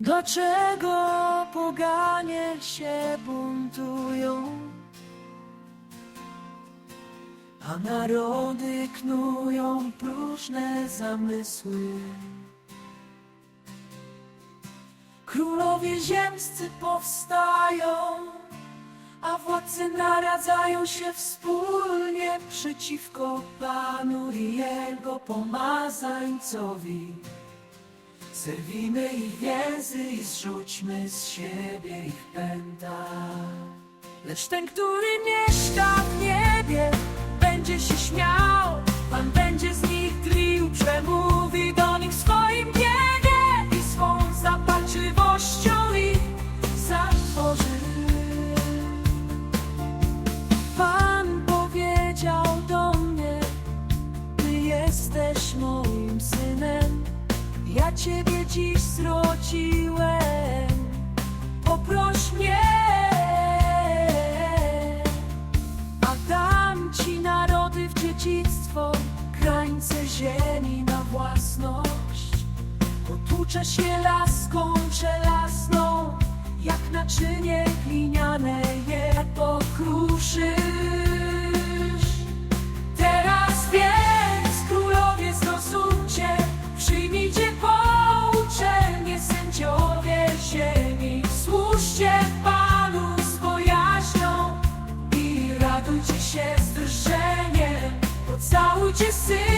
Dlaczego poganie się buntują? A narody knują próżne zamysły. Królowie ziemscy powstają, a władcy naradzają się wspólnie przeciwko Panu i Jego pomazańcowi. Zerwijmy ich więzy i zrzućmy z siebie ich pęta. Lecz ten, który mieszka w niebie, będzie się śmiał. Pan będzie z nich tlił, przemówi do nich swoim gniewie i swą zapalczywością ich zatworzy. Pan powiedział do mnie, Ty jesteś synem. Ja Ciebie dziś zrodziłem, poproś mnie, a dam Ci narody w dziedzictwo, krańce ziemi na własność. Potłuczę się laską żelazną, jak naczynie gliniane i